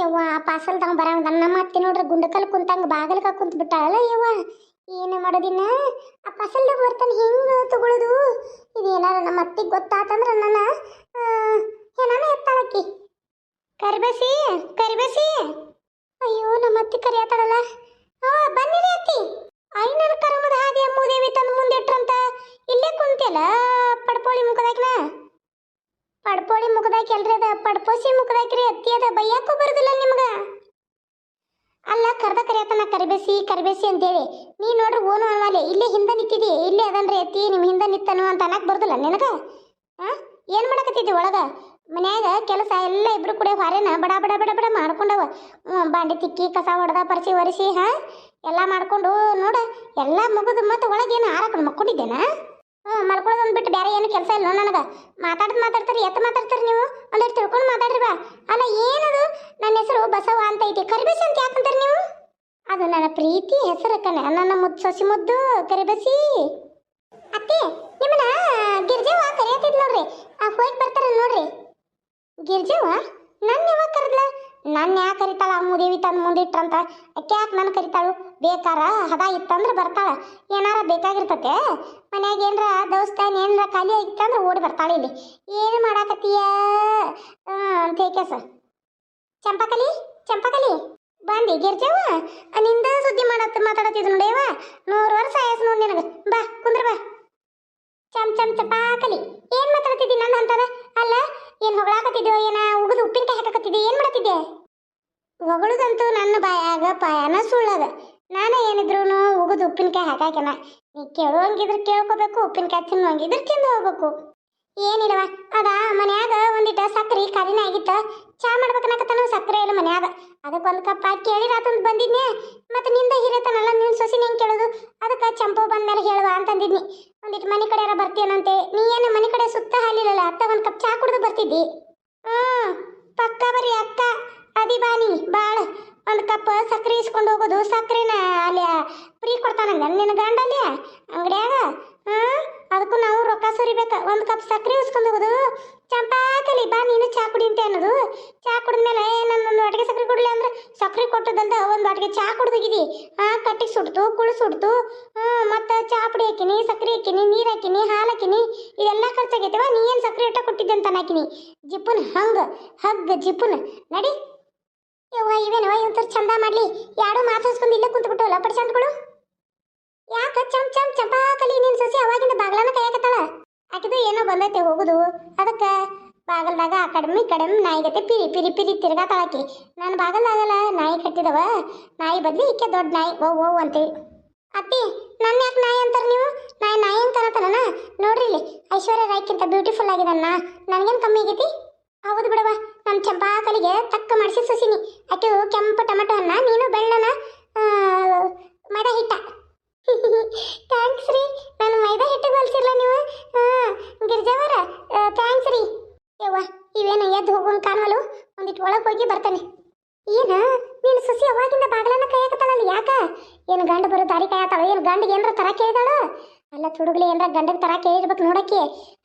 ಯವ್ವ ಪಾಸಲ್ ತಗೊಂಡ್ ಬರ ನಮ್ಮ ಅತ್ತೆ ನೋಡ್ರಿ ಗುಂಡಕಲ್ ಕುಂತಂಗ ಬಾಗಲ್ಕ ಕುಂತ ಬಿಟ್ಟಾಳಲ್ಲ ಯವ್ವ. ಏನು ಮಾಡೋದಿನ್ನ? ಆ ಪಾಸಲ್ದಾಗ ಬರ್ತಾನೆ ಹೆಂಗ ತಗೊಳ್ಳೋದು ಇದೇನಾರ ನಮ್ಮ ಅತ್ತಿಗೆ ಗೊತ್ತಾತಂದ್ರ ನನ್ನ ಏನಾನ ಎತ್ತಾಳಕ್ಕಿ? ಕರಿಬಸಿ ಕರಿಬಸಿ. ಅಯ್ಯೋ, ನಮ್ಮ ಅತ್ತಿ ಕರಿಯತ್ತಾಳಲ್ಲ ಹಾ ಬನ್ನಿರಿ ಅತ್ತಿ. ಐನರ ಕರ್ಮದ ಹಾದಿ ಅಮ್ಮುದೇವಿ ತಂದು ಮುಂದಿಟ್ರಂತ. ಇಲ್ಲೇ ಕುಂತಿಯಲ್ಲ ಪಡ್ಪೋಳಿ ಮುಖದಾಕಿನ ಪಡ್ಪೋಳಿ ಮುಖದಾಕಿ ಅಲ್ರಿ ಅದ? ಪಡ್ಪೋಸಿ ಮುಖದಾಕ್ರಿ ಅತ್ತಿ ಅದ? ಬೈಯಾಕೂ ಬರುದಿಲ್ಲ ನಿಮ್ಗ? ಅಲ್ಲ, ಕರ್ದ ಕರಿಯತನ ಕರಿಬೇಸಿ ಕರಿಬೇಸಿ ಅಂತೇಳಿ. ನೀ ನೋಡ್ರಿ, ಓನು ಅನ್ನಲೆ ಇಲ್ಲೇ ಹಿಂದೆ ನಿಂತಿದಿ. ಇಲ್ಲೇ ಅದನ್ರಿ ಅತ್ತಿ ನಿಮ್ಮ ಹಿಂದೆ ನಿತ್ತನು ಅಂತ ಅನ್ನಕ್ ಬರುದಿಲ್ಲ ನಿನಗ? ಆ? ಏನು ಮಾಡಕತ್ತಿದ್ದಿ ಒಳಗೆ? ಮನ್ಯಾಗ ಕೆಲಸ ಎಲ್ಲ ಇಬ್ರು ಕೂಡ ಹೊರೇನ ಬಡ ಬಡ ಬಡ ಬಡ ಮಾಡ್ಕೊಂಡವ. ಬಾಂಡೆ ತಿಕ್ಕಿ, ಕಸ ಹೊಡೆದ ಪರಿಸಿ ಒರೆಸಿ, ಹಾ? ಎಲ್ಲ ಮಾಡ್ಕೊಂಡು ನೋಡ, ಎಲ್ಲ ಮುಗಿದು ಮತ್ತೆ ಒಳಗೇನು ಆರಕೊಂಡು ಮಕ್ಕೊಂಡಿದ್ದೇನಾ? ಹ್ಞೂ ಮಲ್ಕೊಳ್ಳೋದು ಬಿಟ್ಟು ಬೇರೆ ಏನು ಕೆಲಸ ಇಲ್ಲ ನನಗೆ? ಮಾತಾಡ್ದು ಮಾತಾಡ್ತಾರೆ, ಎತ್ತ ಮಾತಾಡ್ತಾರೆ ನೀವು? ಒಂದಿಟ್ಟು ತಿಳ್ಕೊಂಡು ಮಾತಾಡ್ರಿ ಬಾ. ಅಲ್ಲ, ಏನದು? ನನ್ನ ಹೆಸರು ಬಸವ ಅಂತ ಐತಿ. ಕರಿಬೇಸಿ ಅಂತ ಯಾಕಂತಾರೆ ನೀವು? ಅದು ನನ್ನ ಪ್ರೀತಿ ಹೆಸರು ಕಣೆ. ನನ್ನ ಮುದ್ದು, ಸೊಸಿ ಮುದ್ದು, ಕರಿಬೇಸಿ. ಅತ್ತೆ, ನಿಮ್ಮನ್ನ ಗಿರ್ಜವ್ವ ಕರೆಯತ್ತಿದ್ ನೋಡ್ರಿ. ಹೋಗಿ ಬರ್ತಾರ ನೋಡ್ರಿ. ಗಿರ್ಜವ್ವ ನನ್ನ ಯಾವಾಗ ಕರೆದ್ಲ? ನನ್ನ ಯಾಕೆ ಕರಿತಾಳ? ದೇವಿ ತಂದು ಮುಂದಿಟ್ರಂತ. ಅಕ್ಕೆ ಯಾಕೆ ನನ್ನ ಕರಿತಾಳು? ಬೇಕಾರ, ಹದ ಇತ್ತಂದ್ರೆ ಬರ್ತಾಳ. ಏನಾರ ಬೇಕಾಗಿರ್ತತೆ? ಮನ್ಯಾಗ ಏನರ ದೋಸ್ತಾನ ಏನರ ಖಾಲಿ ಆಗಿತ್ತಂದ್ರೆ ಓಡಿ ಬರ್ತಾಳೆ ಇಲ್ಲಿ. ಏನು ಮಾಡಾಕತ್ತೀಯ? ಹೇಕೆಸ ಚಂಪಕಲಿ ಚಂಪಕಲಿ, ಬಂದಿ ಗಿರ್ಜವ ನಿಂದ ಸುದ್ದಿ ಮಾಡತ್ತ ಮಾತಾಡತ್ತಿದ್ ನೋಡೇವ ನೂರು ವರ್ಷ ಆಯಸ್ ನೋಡಿ ನಿನಗೆ. ಬಾ, ಕುಂದ್ರ ಬಾ. ಚಮ್ ಚಮ್, ಚಪಾಕಲಿ. ಏನ್ ಮಾತಾಡ್ತಿದ್ದಿ ನನ್ನ ಅಂತದ ಅಲ್ಲ, ಏನ್ ಹೊಗಳಾಕತ್ತಿದ್ಯೋ, ಏನ ಉಗಿದು ಉಪ್ಪಿನಕಾಯಿ ಹಾಕಕತ್ತಿದ್ದೆ ಏನ್ ಮಾಡತ್ತಿದ್ದೆ ಹೊಗಳದಂತೂ ನನ್ನ ಬಾಯಾಗ ಪಾಯನ ಸುಳ್ಳದ. ನಾನೇ ಏನಿದ್ರು ಉಗಿದು ಉಪ್ಪಿನಕಾಯಿ ಹಾಕಾಕೆನ. ನೀ ಕೇಳುವಂಗಿದ್ರೆ ಕೇಳ್ಕೋಬೇಕು, ಉಪ್ಪಿನಕಾಯಿ ತಿನ್ನುವಂಗಿದ್ರೆ ತಿಂದು ಹೋಗ್ಬೇಕು. ಏನಿಲ್ಲವ, ಅದ ಮನ್ಯಾಗ ಒಂದಿಟ ಸಕ್ಕರೆ ಕರಿನ ಆಗಿತ್ತ. ಚಾ ಮಾಡ್ಬೇಕನ್ನಕತ್ತಾನ ಸಕ್ಕರೆ ಇಲ್ಲ ಮನ್ಯಾಗ. ಅದಕ್ಕೆ ಒಂದು ಕಪ್ ಕೇಳಿ ರಾತಂದು ಬಂದಿದ್ನೆ ಮತ್ತೆ ನಿಂದ ಹಿರೇತನಲ್ಲ ನಿನ್ನ ಸೊಸಿನ ಹೆಂಗೆ ಕೇಳೋದು? ಅದಕ್ಕೆ ಚಂಪು ಬಂದ್ಮೇಲೆ ಹೇಳುವ ಅಂತಂದಿದ್ನಿ. ಒಂದಿಟ್ಟು ಮನೆ ಕಡೆ ಬರ್ತೀಯನಂತೆ? ನೀ ಏನು ಮನೆ ಕಡೆ ಸುತ್ತ ಹಾಲಿಲ್ಲಲ್ಲ, ಅತ್ತ ಒಂದು ಕಪ್ ಚಾ ಕುಡಿದು ಬರ್ತಿದ್ದಿ? ಹ್ಞೂ ಪಕ್ಕ ಬರೀ ಅಕ್ಕ ಅದಿ ಬಾನಿ ಬಾಳ. ಒಂದು ಕಪ್ ಸಕ್ಕರೆ ಇಸ್ಕೊಂಡು ಹೋಗೋದು, ಸಕ್ರೆನ ಅಲ್ಲಿ ಫ್ರೀ ಕೊಡ್ತಾನಂಗ ನಿನ್ನ ಗಂಡ ಅಲ್ಲಿ, ಅಂಗಡಿಯಾಗ ಹಾಂ ಅದಕ್ಕೂ ನಾವು ರೊಕ್ಕ ಸುರಿಬೇಕು. ಒಂದು ಕಪ್ ಸಕ್ಕರೆ ಇಸ್ಕೊಂಡು ಹೋಗೋದು. ಚಂಪಾಕಲಿ, ಬಾ ನೀನು ಚಾ ಕುಡಿ ಅಂತ ಅನ್ನೋದು. ಚಾ ಕುಡಿದ್ಮೇಲೆ ನನ್ನೊಂದು ಅಡುಗೆ ಸಕ್ಕರೆ ಕೊಡ್ಲಿ ಅಂದ್ರೆ ಸಕ್ಕರೆ ಕೊಟ್ಟದಂತ ಒಂದು ಅಡುಗೆ ಚಾ ಕುಡ್ದೋಗಿದಿ ಹಾಂ ಕಟ್ಟಿಗೆ ಸುಡ್ತು ಕುಳು ಸುಡ್ತು ಮತ್ತು ಚಾ ಪುಡಿ ಹಾಕಿನಿ, ಸಕ್ರೆ ಹಾಕಿನಿ, ನೀರು ಹಾಕಿನಿ, ಹಾಲು ಹಾಕಿನಿ, ಇದೆಲ್ಲ ಖರ್ಚಾಗೈತವ ನೀ ಏನು ಸಕ್ಕರೆ ಇಟ್ಟ ಕೊಟ್ಟಿದ್ದೆ ಅಂತ ಹಾಕಿನಿ ಜಿಪ್ಪುನ್ ಹಂಗ ಹಗ್ಗ ಜಿಪ್ಪುನ್. ನಡಿ. ಚಂದ ಮಾಡ್ಲಿ. ಯಾರು ಮಾತಾಡ್ಸ್ಕೊಂಡು ಇಲ್ಲೇ ಕುಂತ್ಬಿಟ್ಟು ಪಡ್ಸಂದ್ಗಳು ಯಾಕ ಚಮ್ ಚಮ್ ಚಂಪಾಕಲಿ ನಿನ್ ಸೊಸಿ ಅವಾಗಿಂದ ಬಾಗ್ಲನ ಕೈಯಾಕತ್ತಾಳ. ಆಕಿದು ಏನೋ ಬಂದೈತೆ ಹೋಗುದು. ಅದಕ್ಕ ಬಾಗಲ್ದಾಗ ಆ ಕಡಿಮೆ ಕಡಿಮೆ ನಾಯಿಗತೆ ಪಿರಿ ಪಿರಿ ಪಿರಿ ತಿರ್ಗಾತಾಳಾಕಿ ನಾನು ಬಾಗಲ್ದಾಗಲ್ಲ ನಾಯಿ ಕಟ್ಟಿದವ. ನಾಯಿ ಬದ್ಲಿ ಇಕ್ಕೆ ದೊಡ್ಡ ನಾಯಿ. ಓ ಓ ಅಂತೇಳಿ ಅತ್ತಿ ನನ್ನ ಯಾಕೆ ನಾಯಿ ಅಂತಾರ ನೀವು? ನಾಯಿ ನಾಯಿ ಅಂತಾರತ್ತನ ನೋಡ್ರಿ ಐಶ್ವರ್ಯ ರಾಯ್ಕಿಂತ ಬ್ಯೂಟಿಫುಲ್ ಆಗಿದನ್ನ ನನಗೇನು ಕಮ್ಮಿ ಆಗೈತಿ? ಹೌದು ಬಿಡವ ನಮ್ಮ ಚಂಪಾಕಲಿಗೆ ತಕ್ಕ ಮಾಡಿಸಿ ಸುಸಿನಿ. ಆಕೆ ಕೆಂಪು ಟೊಮೆಟೊ ಅನ್ನ ನೀನು ಬೆಳ್ಳನ ಮೈದಾ ಹಿಟ್ಟ. ಥ್ಯಾಂಕ್ಸ್ ರೀ. ನಾನು ಮೈದಾ ಹಿಟ್ಟು ಕಲ್ಸಿರ್ಲ ನೀವು. ಗಿರ್ಜಾವರ ಥ್ಯಾಂಕ್ಸ್ ರೀ. ಯವ್ವ, ಇವೇನ ಎದ್ದು ಹೋಗೋನ್ ಒಂದು ಒಂದಿಟ್ಟು ಒಳಗೆ ಹೋಗಿ ಬರ್ತಾನೆ. ಏನ? ನೀನು ಸೊಸಿ ಅವಾಗಿಂದ ಬಾಗಿಲನ್ನ ಕೈಯಾಕತ್ತಾಳಲ್ಲ ಯಾಕ? ಏನು ಗಂಡ ಬರೋ ದಾರಿ ಕಾಯತ್ತಾಳ ಏನು ಗಂಡಿಗೆ ಏನಾರ ತರ ಕೇಳಿದಾಳ? ಅಲ್ಲ ತುಡುಗ್ಲಿ ಏನಾರ ಗಂಡದ ತರ ಕೇಳಿರ್ಬೇಕು ನೋಡಕ್ಕೆ.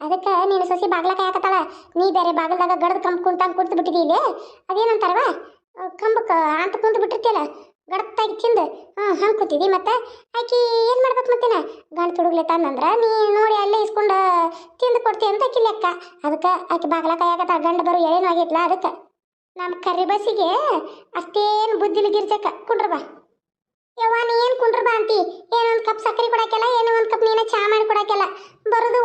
ಅದಕ್ಕೆ ನೀನು ಸೊಸಿ ಬಾಗ್ಲ ಕಾಯಕತ್ತಾಳ, ನೀ ಬೇರೆ ಬಾಗಲ್ದಾಗ ಗಡದ ಕಂಬ ಕುಂತಾಂಗ್ ಕುಂತು ಬಿಟ್ಟಿದಿ ಇಲ್ಲಿ? ಅದೇನಂತಾರವ? ಕಂಬಕ್ಕೆ ಅಂತ ಕುಂತು ಬಿಟ್ಟಿರ್ತಿಯಲ್ಲ, ಗಡತ್ತಾಗಿ ತಿಂದು, ಹಾಂ, ಹಂಗೆ ಕೂತಿದಿ ಮತ್ತೆ? ಆಕಿ ಏನು ಮಾಡ್ಬೇಕು ಮತ್ತೇನ? ಗಂಡ ತುಡುಗ್ಲೆ ತಂದಂದ್ರೆ ನೀ ನೋಡಿ ಅಲ್ಲೇ ಇಸ್ಕೊಂಡು ತಿಂದು ಕೊಡ್ತಿ ಅಂತ ಆಕಿ ಲೆಕ್ಕ ಅದಕ್ಕೆ ಆಕಿ ಬಾಗ್ಲ ಕಾಯಕತ್ತಾಳ, ಗಂಡ ಬರು ಎಳೆನೂ ಆಗಿತ್ತಲ್ಲ ಅದಕ್ಕೆ. ನಮ್ಮ ಕರಿ ಬಸ್ಸಿಗೆ ಅಷ್ಟೇನು ಬುದ್ಧಿಲಿ ಗಿರ್ಜಕ್ಕ ಕುಂಡ್ರ ಬಾ. ಯವ್ವ, ನೀ ಏನು ಕುಂಡ್ರ ಬಾ ಅಂತಿ? ಏನೊಂದು ಕಪ್ ಸಕ್ಕರೆ ಕೊಡಕ್ಕೆಲ್ಲ, ಏನೋ ಒಂದು ಕಪ್ ನೀನೇ ಚಾ ಮಾಡಿ ಕೊಡಕ್ಕೆಲ್ಲ. ಬರೋದು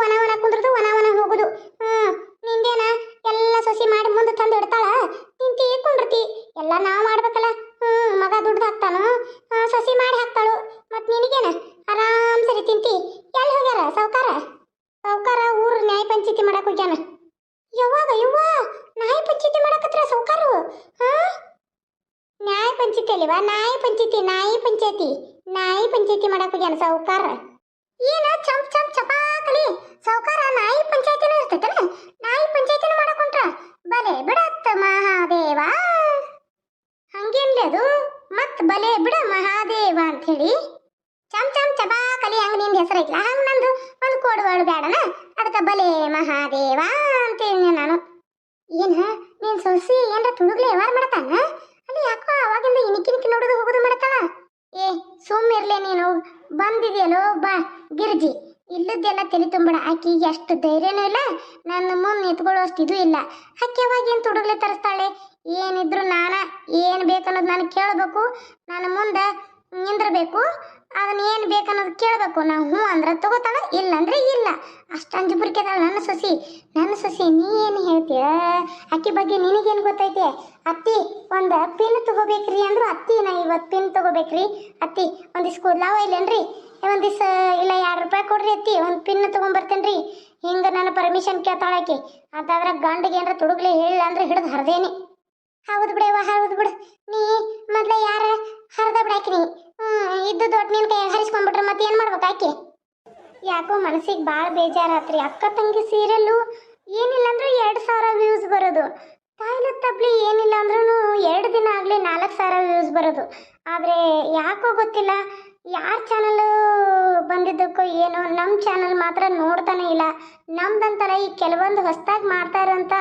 ಏನ ಚಂಪ್ ಚಂಪ್ ಚಪಾಕಲಿ. ಸೌಕಾರ ನಾಯಿ ಪಂಚಾಯತಿನ ಇರ್ತೈತೇನ? ನಾಯಿ ಪಂಚಾಯತಿನ ಮಾಡಕೊಂಡ್ರ? ಬಲೆ ಬಿಡತ್ತ ಮಹಾದೇವ. ಹಂಗೇನ್ಲಿ ಅದು? ಮತ್ ಬಲೆ ಬಿಡ ಮಹಾದೇವ ಅಂತ ಹೇಳಿ ಚಮ್ ಚಮ್ ಚಪಾಕಲಿ ಹಂಗ ನಿಂದ ಹೆಸರು ಐತ್ಲ? ಹಂಗ ನಂದು ಒಂದು ಕೋಡ್ವಾಳು ಬೇಡನ ಅದಕ್ಕೆ ಬಲೆ ಮಹಾದೇವ ಅಂತೇಳಿ ನಾನು. ಏನ ನೀನ್ ಸೊಸಿ ಏನ್ರ ತುಡುಗ್ಲೆ ವ್ಯವಹಾರ ಮಾಡತಾನ ಅಲ್ಲಿ ಯಾಕೋ ಅವಾಗಿಂದ ಇನಿಕಿನಿಕಿ ನೋಡೋದು ಹೋಗೋದು ಮಾಡತಾಳ ಏ ಸುಮ್ಮ ಇರ್ಲೇ ನೀನು. ಬಂದಿದೆಯಲ್ಲೋ ಬಾ, ಗಿರ್ಜಿ. ಇಲ್ಲದ್ದೆಲ್ಲ ತಲೆ ತುಂಬಡ. ಆಕಿಗೆ ಅಷ್ಟು ಧೈರ್ಯನೂ ಇಲ್ಲ, ನನ್ನ ಮುಂದೆ ನಿಂತ್ಕೊಳ್ಳೋ ಅಷ್ಟು ಇದು ಇಲ್ಲ. ಆಕೆ ಯಾವಾಗ ಏನು ತುಡುಗ್ಲೆ ತರಿಸ್ತಾಳೆ? ಏನಿದ್ರು ನಾನ ಏನು ಬೇಕನ್ನೋದು ನಾನು ಕೇಳಬೇಕು. ನನ್ನ ಮುಂದೆ ನಿಂದ್ರಬೇಕು. ಅದನ್ನ ಏನು ಬೇಕನ್ನೋದು ಕೇಳಬೇಕು. ನಾವು ಹ್ಞೂ ಅಂದ್ರೆ ತಗೋತಾಳ ಇಲ್ಲ ಅಂದ್ರೆ ಇಲ್ಲ. ಅಷ್ಟು ಅಂಜುಬುರ್ಕೆದಾಳ ನನ್ನ ಸೊಸಿ. ನನ್ನ ಸೊಸಿ, ನೀ ಏನು ಹೇಳ್ತೀಯ? ಅಕ್ಕಿ ಬಗ್ಗೆ ನಿನಗೇನು ಗೊತ್ತೈತೆ? ಅತ್ತಿ, ಒಂದು ಪಿನ್ ತಗೋಬೇಕ್ರಿ ಅಂದ್ರು ಅತ್ತಿ, ನಾ ಇವತ್ತು ಪಿನ್ ತಗೋಬೇಕ್ರಿ. ಅತ್ತಿ ಒಂದಿಷ್ಟು ಕೂದಲಾವ ಇಲ್ಲೇನ್ರಿ? ದಿವಸ, ಇಲ್ಲ ಎರಡು ರೂಪಾಯಿ ಕೊಡ್ರಿ ಅತ್ತಿ, ಒಂದು ಪಿನ್ ತೊಗೊಂಬರ್ತೇನ್ರಿ. ಹಿಂಗೆ ನನ್ನ ಪರ್ಮಿಷನ್ ಕೇಳ್ತಾಳಾಕಿ ಅದಾದ್ರೆ ಗಂಡಿಗೆ ಏನಾರ ತುಡುಗ್ಲಿ ಹೇಳಿಲ್ಲ ಅಂದ್ರೆ ಹಿಡಿದು ಹರಿದೇನೆ. ಹೌದು ಬಿಡವ್ವ, ಹೌದು ಬಿಡು. ನೀ ಮೊದ್ಲ ಯಾರ ಹರಿದ ಬಿಡಾಕಿನಿ ಇದ್ದು ದೊಡ್ಡ ನಿನ್ ಕೈ ಹರಿಸ್ಕೊಂಡ್ಬಿಟ್ರೆ ಮತ್ತೆ ಏನು ಮಾಡ್ಬೇಕು ಆಕೆ? ಯಾಕೋ ಮನಸ್ಸಿಗೆ ಭಾಳ ಬೇಜಾರಾತ್ರಿ ಅಕ್ಕ ತಂಗಿ ಸೀರಿಯಲ್ಲು ಏನಿಲ್ಲ ಅಂದ್ರೂ ಎರಡು ಸಾವಿರ ವ್ಯೂಸ್ ಬರೋದು. ತಾಯಿಲ ತಬ್ಲಿ ಏನಿಲ್ಲ ಅಂದ್ರೂ ಎರಡು ದಿನ ಆಗಲಿ ನಾಲ್ಕು ಸಾವಿರ ವ್ಯೂಸ್ ಬರೋದು. ಆದರೆ ಯಾಕೋ ಗೊತ್ತಿಲ್ಲ ಯಾರ ಚಾನಲ್ ಬಂದಿದ್ದಕ್ಕೋ ಏನೋ ನಮ್ಮ ಚಾನಲ್ ಮಾತ್ರ ನೋಡ್ತಾನೆ ಇಲ್ಲ. ನಮ್ದಂತಾರೆ ಈ ಕೆಲವೊಂದು ಹೊಸ್ದಾಗಿ ಮಾಡ್ತಾ ಇರೋಂಥ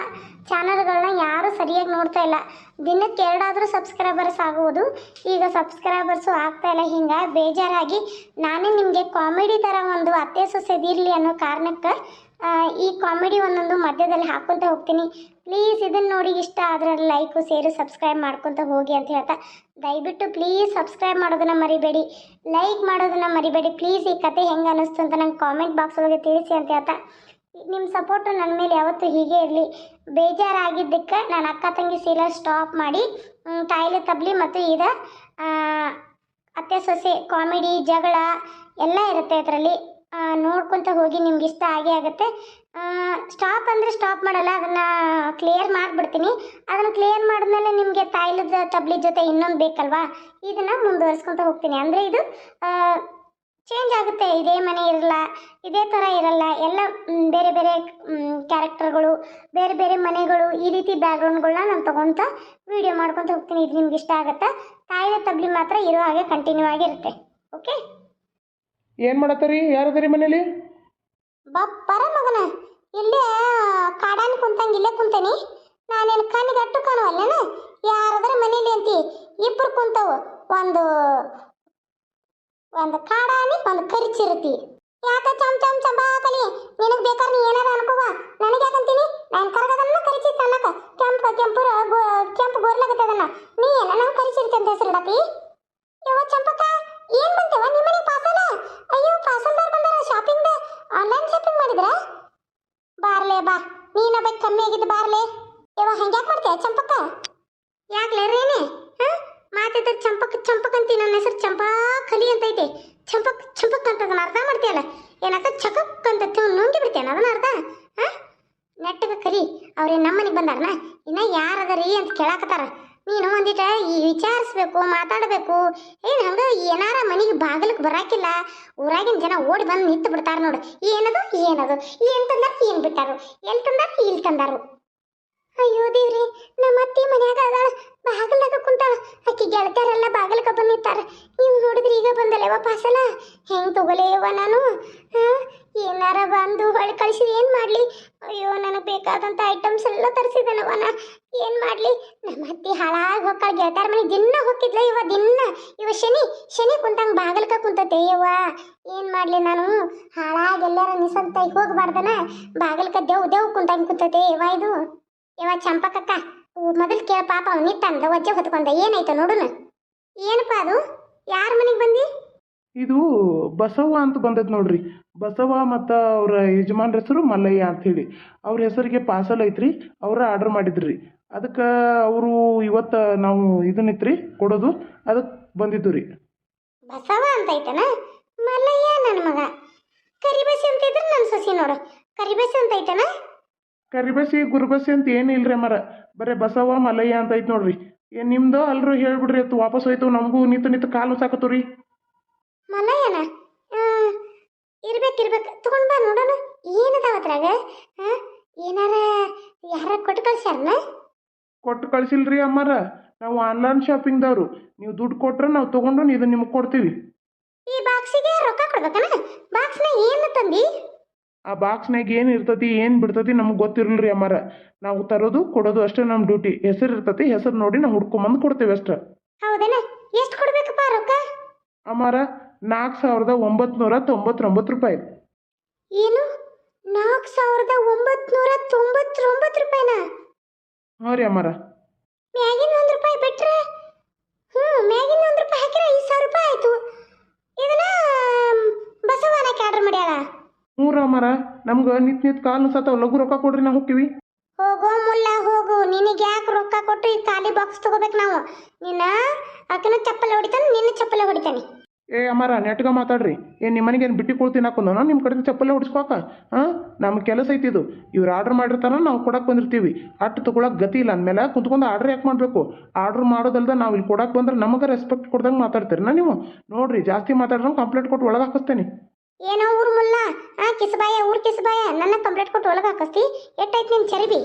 ಚಾನಲ್ಗಳನ್ನ ಯಾರೂ ಸರಿಯಾಗಿ ನೋಡ್ತಾ ಇಲ್ಲ. ದಿನಕ್ಕೆ ಎರಡಾದರೂ ಸಬ್ಸ್ಕ್ರೈಬರ್ಸ್ ಆಗುವುದು ಈಗ ಸಬ್ಸ್ಕ್ರೈಬರ್ಸು ಆಗ್ತಾ ಇಲ್ಲ. ಹಿಂಗೆ ಬೇಜಾರಾಗಿ ನಾನೇ ನಿಮಗೆ ಕಾಮಿಡಿ ಥರ ಒಂದು ಅತ್ತೆ ಸೊಸೆದಿರಲಿ ಅನ್ನೋ ಕಾರಣಕ್ಕೆ ಈ ಕಾಮಿಡಿ ಒಂದೊಂದು ಮಧ್ಯದಲ್ಲಿ ಹಾಕ್ಕೊತ ಹೋಗ್ತೀನಿ. ಪ್ಲೀಸ್ ಇದನ್ನು ನೋಡಿ ಇಷ್ಟ ಆದರೆ ಲೈಕು ಸೇರು ಸಬ್ಸ್ಕ್ರೈಬ್ ಮಾಡ್ಕೊತ ಹೋಗಿ ಅಂತ ಹೇಳ್ತಾ. ದಯವಿಟ್ಟು ಪ್ಲೀಸ್ ಸಬ್ಸ್ಕ್ರೈಬ್ ಮಾಡೋದನ್ನು ಮರಿಬೇಡಿ. ಲೈಕ್ ಮಾಡೋದನ್ನು ಮರಿಬೇಡಿ. ಪ್ಲೀಸ್ ಈ ಕತೆ ಹೆಂಗೆ ಅನ್ನಿಸ್ತು ಅಂತ ನಂಗೆ ಕಾಮೆಂಟ್ ಬಾಕ್ಸ್ ಒಳಗೆ ತಿಳಿಸಿ ಅಂತ ಹೇಳ್ತಾ. ನಿಮ್ಮ ಸಪೋರ್ಟು ನನ್ನ ಮೇಲೆ ಯಾವತ್ತೂ ಹೀಗೆ ಇರಲಿ. ಬೇಜಾರಾಗಿದ್ದಕ್ಕೆ ನಾನು ಅಕ್ಕ ತಂಗಿ ಸೀರಿಯಲ್ ಸ್ಟಾಪ್ ಮಾಡಿ ತಾಯಿಲೆ ತಬ್ಲಿ ಮತ್ತು ಈಗ ಅತ್ತೆ ಸೊಸೆ ಕಾಮಿಡಿ ಜಗಳ, ಎಲ್ಲ ಇರುತ್ತೆ ಅದರಲ್ಲಿ ನೋಡ್ಕೊತ ಹೋಗಿ ನಿಮ್ಗೆ ಇಷ್ಟ ಆಗೇ ಆಗುತ್ತೆ ಸ್ಟಾಪ್ ಅಂದರೆ ಸ್ಟಾಪ್ ಮಾಡಲ್ಲ, ಅದನ್ನು ಕ್ಲಿಯರ್ ಮಾಡಿಬಿಡ್ತೀನಿ. ಅದನ್ನು ಕ್ಲಿಯರ್ ಮಾಡಿದ್ಮೇಲೆ ನಿಮಗೆ ತಾಯಿಲದ ತಬ್ಲಿ ಜೊತೆ ಇನ್ನೊಂದು ಬೇಕಲ್ವಾ? ಇದನ್ನು ಮುಂದುವರಿಸ್ಕೊತ ಹೋಗ್ತೀನಿ. ಅಂದರೆ ಇದು ಚೇಂಜ್ ಆಗುತ್ತೆ. ಇದೇ ಮನೆ ಇರಲ್ಲ, ಇದೇ ಥರ ಇರಲ್ಲ. ಎಲ್ಲ ಬೇರೆ ಬೇರೆ ಕ್ಯಾರೆಕ್ಟರ್ಗಳು ಬೇರೆ ಬೇರೆ ಮನೆಗಳು, ಈ ರೀತಿ ಬ್ಯಾಕ್ಗ್ರೌಂಡ್ಗಳನ್ನ ನಾನು ತೊಗೊತ ವಿಡಿಯೋ ಮಾಡ್ಕೊತ ಹೋಗ್ತೀನಿ. ಇದು ನಿಮ್ಗೆ ಇಷ್ಟ ಆಗುತ್ತಾ? ತಾಯಿಯ ತಬ್ಲಿ ಮಾತ್ರ ಇರೋ ಹಾಗೆ ಕಂಟಿನ್ಯೂ ಆಗಿರುತ್ತೆ. ಓಕೆ ಏನು ಮಾಡತ್ತರಿ? ಯಾರದರಿ ಮನೇಲಿ? ಬಪ್ಪರ ಮಗನ. ಇಲ್ಲೇ ಕಾಡಾನ ಕುಂತಂಗ ಇಲ್ಲೇ ಕುಂತೇನಿ. ನಾನೇನು ಕಣ್ಣಿಗೆ ಅಟ್ಟು ಕಾಣುವಲ್ಲೇನ? ಯಾರದರ ಮನೇಲಿ ಅಂತಿ? ಇಬ್ರು ಕುಂತವು. ಒಂದು ಒಂದು ಕಾಡಾನಿ, ಒಂದು ಕರಿಚಿರುತಿ. ಯಾಕ ಚಮ್ ಚಮ್ ಚಂಬಾಕಲಿ ನಿನಗೆ ಬೇಕಾದ್ರೆ ನೀ ಏನಾರ ಅನ್ಕೋವ ನನಗೆ ಯಾಕಂತೀನಿ ನಾನು ಕರಗದನ್ನ ಕರಿಚಿ ತನ್ನಕ ಕೆಂಪು ಕೆಂಪು ಕೆಂಪು ಗೋರ್ಲಾಗತ್ತದನ್ನ ನೀ ಏನ, ನಂಗೆ ಕರಿಚಿರ್ತಿ ಅಂತ ಹೆಸರಿಡತಿ ಯವ ಚಂಪಕ ಏನ್ ಬಂತವ ಪಾರ್ಸಲ ಅಯ್ಯೋ ಪಾರ್ಸಲ್ದಾರ್ ಬಂದಾರ ಶಾಪಿಂಗ್ ಆನ್ಲೈನ್ ಶಾಪಿಂಗ್ ಮಾಡಿದ್ರ ಬಾರ್ಲೆ ಬಾ ನೀನ ಬೇಕು ಕಮ್ಮಿ ಆಗಿದ್ದು ಬಾರ್ಲೆ. ಯವ್ವ, ಹಂಗ್ಯಾಕ್ ಮಾಡ್ತೀಯ ಚಂಪಕ್ಕ? ಯಾಕ್ಲೆ ರೇನೆ ಹಾ? ಮಾತಿದ್ರೆ ಚಂಪಕ್ ಚಂಪಕ್ ಅಂತೀನಿ ನನ್ನ ಹೆಸರು ಚಂಪಾ ಕಲಿ ಅಂತ ಐತೆ ಚಂಪಕ್ ಚಂಪಕ್ ಅಂತ ಅದನ್ನ ಅರ್ಥ ಮಾಡ್ತೀಯಲ್ಲ? ಏನಕ್ಕ ಚಕಕ್ ಅಂತ ನುಂಗಿ ಬಿಡ್ತೇನೆ ಅದನ್ನ ಅರ್ಥ? ಹಾ? ನೆಟ್ಟಗ ಕರಿ ಅವ್ರೇನ್ ನಮ್ಮನಿಗೆ ಬಂದಾರನ? ಇನ್ನ ಯಾರದರಿ ಅಂತ ಕೇಳಾಕತ್ತಾರ. ನೀನು ಒಂದಿಟ ಈ ವಿಚಾರಿಸ್ಬೇಕು, ಮಾತಾಡಬೇಕು. ಏನು ಹಂಗ ಏನಾರ ಮನೆಗೆ ಬಾಗಿಲಕ್ಕೆ ಬರಾಕಿಲ್ಲ? ಊರಾಗಿನ ಜನ ಓಡಿ ಬಂದು ನಿಂತು ಬಿಡ್ತಾರ ನೋಡು. ಏನದು ಏನದು? ಏನ್ ತಂದಾರ, ಏನ್ ಬಿಟ್ಟಾರು? ಎಲ್ ತಂದಾರ ಇಲ್ಲಿ ತಂದಾರು? ಅಯ್ಯೋ ದೇವ್ರಿ, ನಮ್ಮ ಅತ್ತೆ ಮನ್ಯಾಗ ಅದಾಳ. ಬಾಗಿಲಾಗ ಕುಂತಾಳ. ಅಕ್ಕಿ ಗೆಳತಿಯರೆಲ್ಲ ಬಾಗಿಲಕ ಬಂದು ನಿಂತಾರ ನೀವು ನೋಡಿದ್ರಿ ಈಗ ಬಂದಲ್ಲೇವ ಪಾಸಲ ಹೆಂಗ್ ತಗೊಲೇವ ನಾನು? ಹಾ? ಏನಾರ ಬಂದು ಹೊಳೆ ಕಳಿಸಿದ ಏನ್ ಮಾಡ್ಲಿ? ಅಯ್ಯೋ, ನನಗೆ ಬೇಕಾದಂತ ಐಟಮ್ಸ್ ಎಲ್ಲ ತರಿಸಿದನವ ನಾ. ಏನ್ ಮಾಡ್ಲಿ? ನಮ್ಮ ಅತ್ತಿ ಹಾಳಾಗಿ ಹೊಕ್ಕಳ ಗೆಳತಾರ ಮನೆ ದಿನ ಹೋಗಿದ್ಲ ಇವ ದಿನ. ಇವ ಶನಿ ಶನಿ ಕುಂತಂಗ ಬಾಗಲ್ಕ ಕುಂತತೆ ಯವ್ವ. ಏನ್ ಮಾಡ್ಲಿ ನಾನು? ಹಾಳಾಗಿ ಎಲ್ಲಾರ ನಿಸಂತ ಹೋಗ್ಬಾರ್ದನ. ಬಾಗಲ್ಕ ದೇವ್ ದೇವ್ ಕುಂತಂಗ ಕುಂತತೆ ಯವ್ವ ಇದು. ಯವ್ವ ಚಂಪಕಕ್ಕ ಮೊದಲು ಕೇಳ ಪಾಪ ಅವನಿತ್ತಂದ ಒಜ್ಜೆ ಹೊತ್ಕೊಂಡ. ಏನಾಯ್ತು ನೋಡುನ? ಏನಪ್ಪ ಅದು? ಯಾರ ಮನೆಗೆ ಬಂದಿ? ಇದು ಬಸವ ಅಂತ ಬಂದದ್ದು ನೋಡ್ರಿ. ಬಸವ ಮತ್ತು ಅವರ ಯಜಮಾನ್ರ ಹೆಸರು ಮಲ್ಲಯ್ಯ ಅಂಥೇಳಿ ಅವ್ರ ಹೆಸರಿಗೆ ಪಾರ್ಸಲ್ ಐತ್ರಿ ಅವ್ರ ಆರ್ಡರ್ ಮಾಡಿದ್ರಿ. ಅದಕ್ಕೆ ಅವರು ಇವತ್ತು ನಾವು ಇದನ್ನಿತ್ರಿ ಕೊಡೋದು ಅದಕ್ಕೆ ಬಂದಿದ್ದು ರೀ. ಬಸವ ಅಂತ ಐತನ? ಮಲ್ಲಯ್ಯ ನನ್ನ ಮಗ. ಕರಿಬಸಿ ಅಂತ ಇದ್ರೆ ನನ್ನ ಸೊಸಿ ನೋಡು. ಕರಿಬಸಿ ಅಂತ ಐತನ? ಕರಿಬಸಿ ಗುರುಬಸಿ ಅಂತ ಏನು ಇಲ್ರಿ ಮರ. ಬರೇ ಬಸವ ಮಲ್ಲಯ್ಯ ಅಂತ ಐತೆ ನೋಡ್ರಿ. ಏನು ನಿಮ್ದು? ಅಲ್ರು ಹೇಳ್ಬಿಡ್ರಿ ಅತ್ತು ವಾಪಸ್ ಹೋಯ್ತು ನಮಗೂ ನಿಂತು ನಿಂತು ಕಾಲು ಸಾಕತ್ತು ರೀ ಮಲ್ಲಯ್ಯನ ಇರ್ಬೇಕು ಇರ್ಬೇಕು ತಗೊಂಡ್ ಬಾ ನೋಡೋಣ. ಏನದಾವ ಅದ್ರಾಗ? ಏನಾರ ಯಾರ ಕೊಟ್ಟು ಕಳ್ಸ್ಯಾರನ? ಕೊಟ್ಟು ಕಳ್ಸಿಲ್ರಿ ಅಮ್ಮಾರ. ನಾವು ಆನ್ಲೈನ್ ಶಾಪಿಂಗ್ದವರು ನೀವು ದುಡ್ಡು ಕೊಟ್ರೆ ನಾವು ತಗೊಂಡು ಇದು ನಿಮಗೆ ಕೊಡ್ತೀವಿ. ಈ ಬಾಕ್ಸಿಗೆ ರೊಕ್ಕ ಕೊಡ್ಬೇಕನ? ಬಾಕ್ಸ್ನ ಏನು ತಂದಿ? ಆ ಬಾಕ್ಸ್ನಾಗ ಏನು ಇರ್ತತಿ ಏನು ಬಿಡ್ತತಿ ನಮ್ಗೆ ಗೊತ್ತಿರಲ್ರಿ ಅಮ್ಮಾರ. ನಾವು ತರೋದು ಕೊಡೋದು ಅಷ್ಟೇ ನಮ್ಮ ಡ್ಯೂಟಿ. ಹೆಸರು ಇರ್ತತಿ ಹೆಸರು ನೋಡಿ ನಾವು ಹುಡ್ಕೊಂಬಂದು ಕೊಡ್ತೇವೆ ಅಷ್ಟೇ. ಹೌದೇನ? ಎಷ್ಟು ಕೊಡ್ಬೇಕಪ್ಪ ರೊಕ್ಕ? ಅಮ್ಮಾರ ನಾಲ್ಕು ಸಾವಿರದ ಒಂಬತ್ನೂರ ತೊಂಬತ್ತೊಂಬತ್ತು ರೂಪಾಯಿ. ಏನು? ನಾಲ್ಕು ಸಾವಿರದ ಒಂಬತ್ನೂರ ತೊಂಬತ್ತೊಂಬತ್ತು ರೂಪಾಯಿನ? ಹಾಂ ರೀ ಅಮ್ಮಾರ. ಮ್ಯಾಗಿನ ಒಂದು ರೂಪಾಯಿ ಬಿಟ್ರೆ? ಹ್ಞೂ ಮ್ಯಾಗಿನ ಒಂದು ರೂಪಾಯಿ ಹಾಕಿರ ಐದು ಸಾವಿರ ರೂಪಾಯಿ ಆಯಿತು. ಇದನ್ನ ಬಸವನಕ್ಕೆ ಆರ್ಡರ್ ಮಾಡ್ಯಾಳ. ಹ್ಞೂ ರೀ ಅಮ್ಮಾರ. ನಮ್ಗೆ ನಿತ್ ನಿತ್ ಕಾಲು ಸತ್ತಾವ. ಲಘು ರೊಕ್ಕ ಕೊಡ್ರಿ ನಾವು ಹೋಗ್ತೀವಿ ಹೋಗೋ ಮುಲ್ಲ ಹೋಗು. ನಿನಗೆ ಯಾಕೆ ರೊಕ್ಕ ಕೊಟ್ಟು ಈ ಖಾಲಿ ಬಾಕ್ಸ್ ತಗೋಬೇಕು ನಾವು? ನಿನ್ನ ಆಕಿನ ಚಪ್ಪಲಿ ಹೊಡಿತಾನೆ ನಿನ್ನ ಚಪ್ಪಲಿ ಹೊಡಿತಾನೆ. ಏ ಅಮ್ಮಾರ ನೆಟ್ಗೆ ಮಾತಾಡ್ರಿ. ಏ ನಿಮ್ಮ ಮನೆಗೆ ಏನು ಬಿಟ್ಟು ಕೊಡ್ತೀನಿ ಹಾಕೊಂಡ ನಿಮ್ಮ ಕಡೆ ಚಪ್ಪಲ್ಲೇ ಹೊಡಿಸ್ಕೋಕ. ಹಾಂ ನಮ್ಮ ಕೆಲಸ ಐತಿ ಇದು. ಇವ್ರು ಆರ್ಡ್ರ್ ಮಾಡಿರ್ತಾರ ನಾವು ಕೊಡಕ್ಕೆ ಬಂದಿರ್ತೀವಿ. ಅಟ್ಟು ತೊಗೊಳಕ್ಕೆ ಗತಿ ಇಲ್ಲ. ಅಂದಮೇಲೆ ಕುತ್ಕೊಂಡು ಆರ್ಡ್ರ್ ಯಾಕೆ ಮಾಡಬೇಕು? ಆರ್ಡ್ರ್ ಮಾಡೋದಲ್ದ ನಾವು ಇಲ್ಲಿ ಕೊಡಕ್ಕೆ ಬಂದ್ರೆ ನಮಗೆ ರೆಸ್ಪೆಕ್ಟ್ ಕೊಡ್ದಂಗೆ ಮಾತಾಡ್ತೀರಿ ನೀವು? ನೋಡ್ರಿ ಜಾಸ್ತಿ ಮಾತಾಡ್ರೆ ಕಂಪ್ಲೇಂಟ್ ಕೊಟ್ಟು ಒಳಗೆ ಹಾಕಿಸ್ತೇನೆ. ಏನೋ ಊರು ಮುಲ್ಲ. ಆ ಕಿಸಬಾಯ ಊರು ಕಿಸಬಾಯ. ನನ್ನ ಕಂಪ್ಲೇಂಟ್ ಕೊಟ್ಟು ಒಳಗೆ ಹಾಕಿಸ್ತಿ. ಎಟ್ಟೈತಿ ನಿಮ್ಮ ಚರಿಬಿ?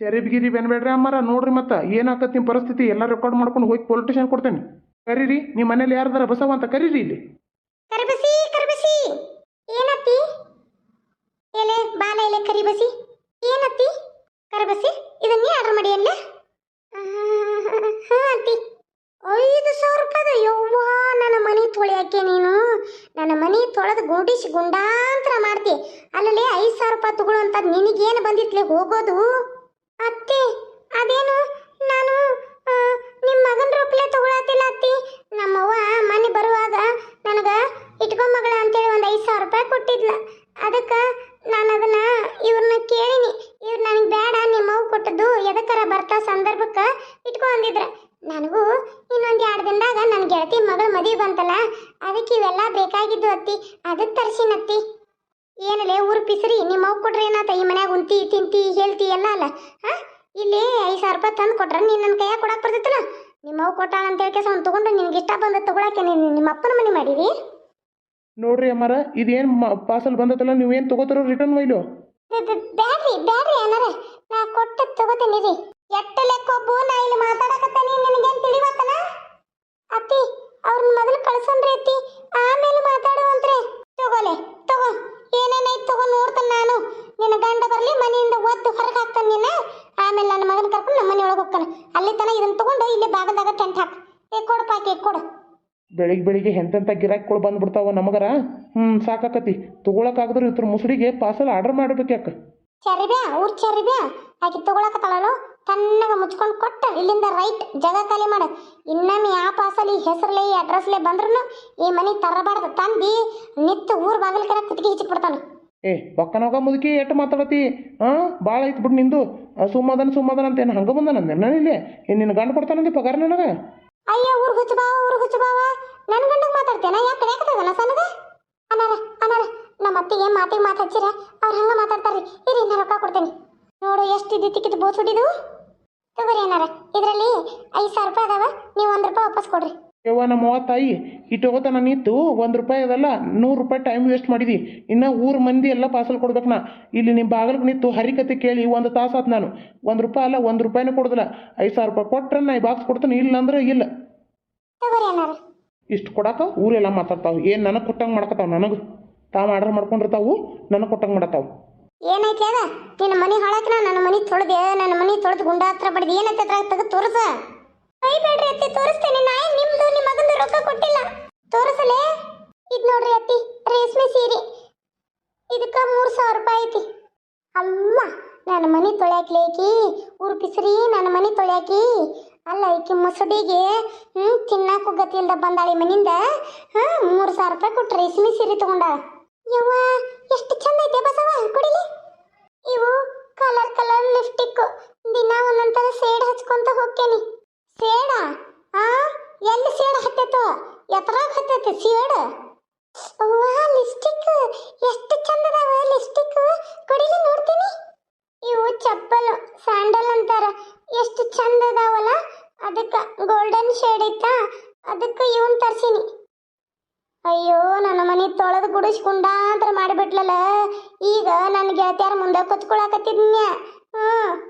ಚರಿಬಿಗಿರಿ ಬೆನ್ಬೇಡ್ರಿ ಅಮ್ಮಾರ. ನೋಡ್ರಿ ಮತ್ತೆ. ಏನಾಕತ್ತಿ ನಿಮ್ಮ ಪರಿಸ್ಥಿತಿ? ಎಲ್ಲ ರೆಕಾರ್ಡ್ ಮಾಡ್ಕೊಂಡು ಹೋಗಿ ಪೊಲೀಸ್ ಸ್ಟೇಷನ್ ಕೊಡ್ತೇನೆ. ಕರೀರಿ ನಿಮ್ಮ ಮನೇಲಿ ಯಾರ್ದಾರ ಬಸವ ಅಂತ ಕರೀರಿ ಇಲ್ಲಿ. ಕರಿಬಸಿ ಕರಿಬಸಿ. ಏನತ್ತಿ? ಎಲೆ, ಬಾಲ ಎಲೆ ಕರಿಬಸಿ. ಏನತ್ತಿ? ಕರಿಬಸಿ, ಇದನ್ನೇ ಆರ್ಡರ್ ಮಾಡಿ ಅಲ್ಲ? ಹಾಂ ಅತ್ತಿ ಐದು ಸಾವಿರ ರೂಪಾಯಿದ ಯವ್ವಾ, ನನ್ನ ಮನೆ ತೊಳೆಯಕ್ಕೆ ನೀನು? ನನ್ನ ಮನೆ ತೊಳೆದು ಗುಂಡಿಸಿ ಗುಂಡಾಂತರ ಮಾಡ್ತಿ. ಅಲ್ಲಲ್ಲಿ ಐದು ಸಾವಿರ ರೂಪಾಯಿ ತಗೊಳ್ಳುವಂಥದ್ದು ನಿನಗೇನು ಬಂದಿತ್ಲೆ ಹೋಗೋದು? ಅತ್ತೆ, ಅದೇನು ನಾನು ಆ, ನಿಮ್ಮ ಮಗನ ರೂಪಲೆ ತಗೊಳತಿಲ್ಲ ಅತ್ತಿ ನಮ್ಮವ್ವ ಮನೆ ಬರುವಾಗ ನನಗೆ ಇಟ್ಕೊ ಮಗಳ ಅಂತೇಳಿ ಒಂದು ಐದು ಸಾವಿರ ರೂಪಾಯಿ ಕೊಟ್ಟಿದ್ಲ ಅದಕ್ಕೆ ನಾನು ಅದನ್ನ ಇವ್ರನ್ನ ಕೇಳಿನಿ ಇವ್ರು ನನಗೆ ಬೇಡ ನಿಮ್ಮವ್ವ ಕೊಟ್ಟದ್ದು ಎದಕ್ಕಾರ ಬರ್ತಾ ಸಂದರ್ಭಕ್ಕೆ ಇಟ್ಕೊ ಅಂದಿದ್ರ ನನಗೂ ಇನ್ನೊಂದು ಎರಡು ದಿನದಾಗ ನನ್ನ ಗೆಳತಿ ಮಗಳ ಮದುವೆ ಬಂತಲ್ಲ ಅದಕ್ಕೆ ಇವೆಲ್ಲ ಬೇಕಾಗಿದ್ದು ಅತ್ತಿ ಅದಕ್ಕೆ ತರ್ಸಿನತ್ತಿ ಏನಲೆ ಊರು ಪಿಸ್ರಿ ನಿಮ್ಮ ಅವ್ವ ಕೊಟ್ರೆ ಏನಾತ ಈ ಮನ್ಯಾಗ ಉಂತಿ ತಿಂತಿ ಹೇಳ್ತಿ ಎಲ್ಲ ಅಲ್ಲ ಹಾ ಇಲ್ಲಿ ಐದು ಸಾವಿರ ರೂಪಾಯಿ ತಂದು ಕೊಟ್ರೆ ನೀನು ನನ್ನ ಕೈಯಾಗ ಕೊಡಕ್ಕೆ ಬರ್ತಿತ್ತಲ್ಲ? ನಿಮ್ಮ ಅವ್ ಕೊಟ್ಟಾಳ ಅಂತ ಹೇಳಿ ಅವ್ನು ತಗೊಂಡು ನಿನಗೆ ಇಷ್ಟ ಬಂದ ತಗೊಳಕ್ಕೆ ನೀನು ನಿಮ್ಮ ಅಪ್ಪನ ಮನೆ ಮಾಡಿದಿ? ನೋಡ್ರಿ ಅಮ್ಮಾರ ಇದೇನು ಪಾರ್ಸಲ್ ಬಂದತ್ತಲ್ಲ ನೀವೇನು ತಗೋತಾರೋ ರಿಟರ್ನ್ ಒಯ್ಲು. ಬೆ- ಬೆ- ಬ್ಯಾಡ್ರಿ ಬ್ಯಾಡ್ರಿ ಅನ್ನಾರ ನಾ ಕೊಟ್ಟ ತಗೋತೀನಿ ರೀ. ಎಟ್ಟ ಲೆಕ್ಕೊಬ್ಬು ನಾ ಇಲ್ಲಿ ಮಾತಾಡಕತ್ತಾನೆ ನಿನಗೇನು ತಿಳಿವತ್ತಲ್ಲ? ಅತ್ತಿ ಅವ್ರನ್ನ ಮೊದಲು ಕಳ್ಸನ್ರಿ ಅತ್ತಿ. ಆಮೇಲೆ ಮಾತಾಡುವಂತ್ರಿ ತಗೋಲೆ ತಗೋ. ಏನೇನೈತ್ ತಗೋ ನೋಡ್ತಾನೆ ನಾನು. ನಿನ್ನ ಗಂಡ ಬರಲಿ ಮನೆಯಿಂದ ಒತ್ತು ಹೊರಗೆ ಹಾಕ್ತಾನೆ ನಿನ್ನ ಆಮೇಲೆ ನನ್ನ ಮಗನ ಕರ್ಕೊಂಡು ನಮ್ಮ ಮನೆ ಒಳಗೆ ಹೋಗ್ತಾನೆ. ಅಲ್ಲಿ ತನ ಇದನ್ನ ತಗೊಂಡು ಇಲ್ಲಿ ಬಾಗಲ್ದಾಗ ಟೆಂಟ್ ಹಾಕ್. ಏ ಕೊಡು ಪಾಕಿ ಕೊಡು. ಬೆಳಿಗ್ಗೆ ಬೆಳಿಗ್ಗೆ ಎಂತೆಂಥ ಗಿರಾಕಿಗಳು ಬಂದ್ಬಿಡ್ತಾವ ನಮಗರ? ಹ್ಞೂ ಸಾಕಾಕತಿ. ತೊಗೊಳಕ್ಕಾಗದ್ರೆ ಇತ್ರ ಮುಸುಡಿಗೆ ಪಾರ್ಸಲ್ ಆರ್ಡರ್ ಮಾಡ್ಬೇಕು ಯಾಕೆ? ಚರಿಬ್ಯಾ ಊರ್ ಚರಿಬ್ಯಾ ಆಕಿ ತಗೊಳಕತ್ತಾಳಲ್ಲ ತಣ್ಣಗ ಮುಚ್ಕೊಂಡು ಕೊಟ್ಟ ಇಲ್ಲಿಂದ ರೈಟ್ ಜಾಗ ಖಾಲಿ ಮಾಡ. ಇನ್ನೊಮ್ಮೆ ಯಾವ ಪಾಸಲ್ಲಿ ಹೆಸರ್ಲೆ ಈ ಅಡ್ರೆಸ್ಲೆ ಬಂದ್ರೂ ಈ ಮನೆ ತರಬಾರ್ದು ತಂದು ನಿತ್ತು ಊರ್ ಬಾಗಿಲ್ಕರ ಕುತ್ತಿಗೆ ಹಿಚ್ಚಿಬಿಡ್ತಾನೆ ಏ ಪಕ್ಕನವಾಗ ಮುದುಕಿ ಎಟ್ಟು ಮಾತಾಡತಿ? ಹಾಂ ಭಾಳ ಐತ್ ಬಿಡು ನಿಂದು. ಸುಮ್ಮದನ ಸುಮ್ಮದನ ಅಂತ ಏನು ಹಂಗೆ ಬಂದ ನನ್ನ ಇಲ್ಲಿ? ಏನು ನಿನ್ನ ಗಂಡ ಕೊಡ್ತಾನಂದಿ ಪಗಾರ ನನಗೆ? ಅಯ್ಯೋ, ಊರು ಹುಚ್ಚು ಬಾವ, ಊರು ಹುಚ್ಚು ಬಾವ. ನನ್ನ ಗಂಡಗೆ ಮಾತಾಡ್ತೇನ? ಯಾಕೆ ಕಡೆಯಾಕತ್ತದಲ್ಲ ಸನಗೆ ಅನಾರ ಅನಾರ, ನಮ್ಮ ಅತ್ತಿಗೆ ಮಾತಿಗೆ ಮಾತು ಹಚ್ಚಿರ ಅವ್ರು ಹಂಗ ಮಾತಾಡ್ತಾರ್ರಿ. ಇರಿ ನಾ ರೊಕ್ಕ ಕೊಡ್ತೇನೆ. ನೋಡು, ಎಷ್ಟು ಇದ್ದಿತ್ತಿಕ್ಕಿದ್ದು ಬೋಸ್ ಹೊಡಿದು ತಗೋರಿ ಅನಾರ, ಇದರಲ್ಲಿ ಐದು ಸಾವಿರ ರೂಪಾಯಿ ಅದಾವ. ನೀವು ಒಂದು ರೂಪಾಯಿ ವಾಪಸ್ ಕೊಡ್ರಿ. ಯವ್ವ ನಮ್ಮ ಅವ್ವ ತಾಯಿ ಇಟ್ಟು ಹೋಗೋತನ ನಿಂತು ಒಂದು ರೂಪಾಯಿ ಅದಲ್ಲ ನೂರು ರೂಪಾಯಿ ಟೈಮ್ ವೇಸ್ಟ್ ಮಾಡಿದಿ. ಇನ್ನು ಊರು ಮಂದಿ ಎಲ್ಲ ಪಾರ್ಸಲ್ ಕೊಡ್ಬೇಕು ನಾ. ಇಲ್ಲಿ ನಿಮ್ಮ ಬಾಗಿಲಿಗೆ ನಿಂತು ಹರಿಕತೆ ಕೇಳಿ ಒಂದು ತಾಸು ಆತು ನಾನು. ಒಂದು ರೂಪಾಯಿ ಅಲ್ಲ ಒಂದು ರೂಪಾಯಿನೂ ಕೊಡೋದಿಲ್ಲ. ಐದು ಸಾವಿರ ರೂಪಾಯಿ ಕೊಟ್ರೆ ನಾ ಈ ಬಾಕ್ಸ್ ಕೊಡ್ತೀನಿ ಇಲ್ಲ ಅಂದ್ರೆ ಇಲ್ಲ. ಇಷ್ಟು ಕೊಡಾಕ ಊರೆಲ್ಲ ಮಾತಾಡ್ತಾವೆ. ಏನು ನನಗೆ ಕೊಟ್ಟಂಗೆ ಮಾಡ್ಕೊತಾವೆ ನನಗೆ? ತಾವು ಆರ್ಡರ್ ಮಾಡ್ಕೊಂಡಿರ್ತಾವು ನನಗೆ ಕೊಟ್ಟಂಗೆ ಮಾಡತ್ತಾವು. ಏನೈತಿ ಅದ ನಿನ್ನ ಮನೆ ಹಾಳಾಕಿನ ನನ್ನ ಮನೆ ತೊಳೆದೆ ನನ್ನ ಮನೆ ತೊಳೆದು ಗುಂಡ ಹತ್ರ ಬಡ್ದು ಏನೈತಿ ಅದ್ರಾಗ ತೆಗೆದು ತೋರಿಸ. ಕೈ ಬೇಡ್ರಿ ಅತ್ತಿ, ತೋರಿಸ್ತೇನೆ. ನಾ ಏನ್ ನಿಮ್ದು ನಿಮ್ಮ ಮಗಂದು ರೊಕ್ಕ ಕೊಟ್ಟಿಲ್ಲ. ತೋರಿಸಲೇ? ಇದು ನೋಡ್ರಿ ಅತ್ತಿ, ರೇಷ್ಮೆ ಸೀರೆ. ಇದಕ್ಕ ಮೂರು ಸಾವಿರ ರೂಪಾಯಿ ಐತಿ. ಅಮ್ಮ ನನ್ನ ಮನೆ ತೊಳ್ಯಾಕ್ಲೇಕಿ ಊರು ಪಿಸ್ರಿ ನನ್ನ ಮನೆ ತೊಳ್ಯಾಕಿ. ಅಲ್ಲ, ಈಕಿ ಮುಸುಡಿಗೆ ಹ್ಞೂ ತಿನ್ನಾಕು ಗತಿಯಿಂದ ಬಂದಾಳೆ ಮನಿಂದ. ಹಾಂ ಮೂರು ಸಾವಿರ ರೂಪಾಯಿ ಕೊಟ್ಟು ರೇಷ್ಮೆ ಸೀರೆ ತಗೊಂಡಾಳ ಯವ್ವ, ಎಷ್ಟು ಚಂದ ಐತೆ ಬಸವ, ಕುಡಿಲಿ. ಇವು ಕಲರ್ ಕಲರ್ ಲಿಪ್ಸ್ಟಿಕ್ ದಿನ ಒಂದೊಂಥರ ಸೇಡ್ ಹಚ್ಕೊಂತ ಹೋಗ್ತೇನಿ. ಸೇಡ ಆ, ಎಲ್ಲಿ ಸೇಡ್ ಹತ್ತೈತೋ? ಎತ್ತರಾಗ ಹತ್ತೈತೆ ಸೇಡ. ವಾ ಲಿಸ್ಟಿಕ್. ಎಷ್ಟು ಚಂದ ಲಿಸ್ಟಿಕ್. ಕೊಡಿಲಿ ನೋಡ್ತೀನಿ. ಇವು ಚಪ್ಪಲು, ಸ್ಯಾಂಡಲ್ ಅಂತಾರ. ಎಷ್ಟು ಚಂದ ಅದಾವಲ್ಲ ಅದಕ್ಕೆ ಗೋಲ್ಡನ್ ಶೇಡ್ ಐತಾ? ಅದಕ್ಕೆ ಇವನ್ ತರ್ಸಿನಿ. ಅಯ್ಯೋ, ನನ್ನ ಮನೆ ತೊಳೆದು ಗುಡಿಸ್ಕೊಂಡಾಂತರ ಮಾಡಿಬಿಟ್ಲಲ್ಲ ಈಗ ನನ್ನ ಗೆಳತಿಯರ ಮುಂದೆ ಕುತ್ಕೊಳಕತ್ತಿದ್ನ್ಯ? ಹ್ಞೂ